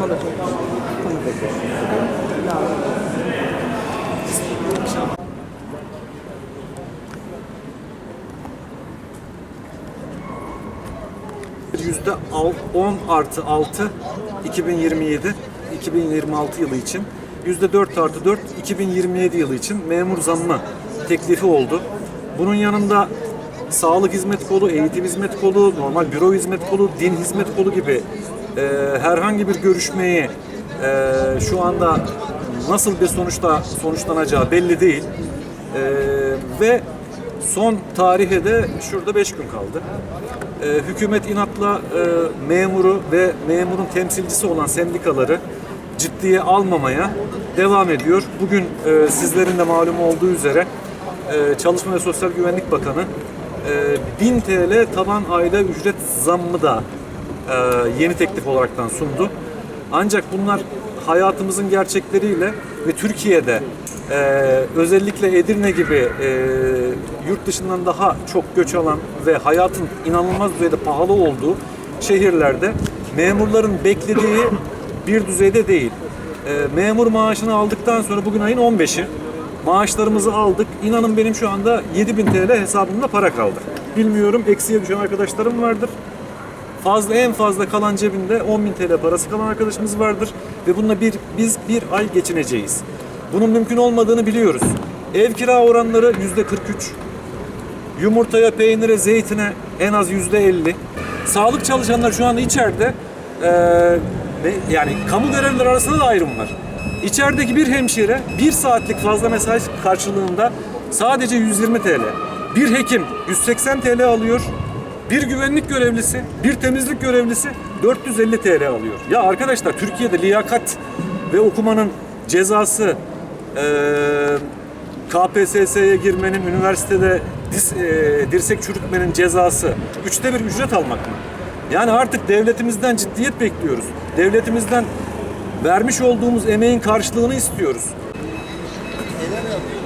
olacak. Tamam. Yüzde al- 10 artı 6 2027 2026 yılı için yüzde 4 artı 4 2027 yılı için memur zammı teklifi oldu. Bunun yanında sağlık hizmet kolu, eğitim hizmet kolu, normal büro hizmet kolu, din hizmet kolu gibi e, herhangi bir görüşmeyi e, şu anda nasıl bir sonuçta sonuçlanacağı belli değil. E, ve son tarihe de şurada 5 gün kaldı. Ee, hükümet inatla e, memuru ve memurun temsilcisi olan sendikaları ciddiye almamaya devam ediyor. Bugün e, sizlerin de malum olduğu üzere e, Çalışma ve Sosyal Güvenlik Bakanı e, 1000 TL taban ayda ücret zammı da e, yeni teklif olaraktan sundu. Ancak bunlar hayatımızın gerçekleriyle ve Türkiye'de e, özellikle Edirne gibi e, yurt dışından daha çok göç alan ve hayatın inanılmaz düzeyde pahalı olduğu şehirlerde memurların beklediği bir düzeyde değil. E, memur maaşını aldıktan sonra bugün ayın 15'i maaşlarımızı aldık. İnanın benim şu anda 7000 TL hesabımda para kaldı. Bilmiyorum eksiye düşen arkadaşlarım vardır. Fazla en fazla kalan cebinde 10.000 TL parası kalan arkadaşımız vardır ve bununla bir biz bir ay geçineceğiz. Bunun mümkün olmadığını biliyoruz. Ev kira oranları yüzde 43. Yumurtaya, peynire, zeytine en az yüzde 50. Sağlık çalışanları şu anda içeride ve yani kamu görevlileri arasında da ayrım var. İçerideki bir hemşire bir saatlik fazla mesai karşılığında sadece 120 TL. Bir hekim 180 TL alıyor. Bir güvenlik görevlisi, bir temizlik görevlisi 450 TL alıyor. Ya arkadaşlar Türkiye'de liyakat ve okumanın cezası eee KPSS'ye girmenin, üniversitede dis, eee, dirsek çürütmenin cezası üçte bir ücret almak mı? Yani artık devletimizden ciddiyet bekliyoruz. Devletimizden vermiş olduğumuz emeğin karşılığını istiyoruz. Neler yapıyor?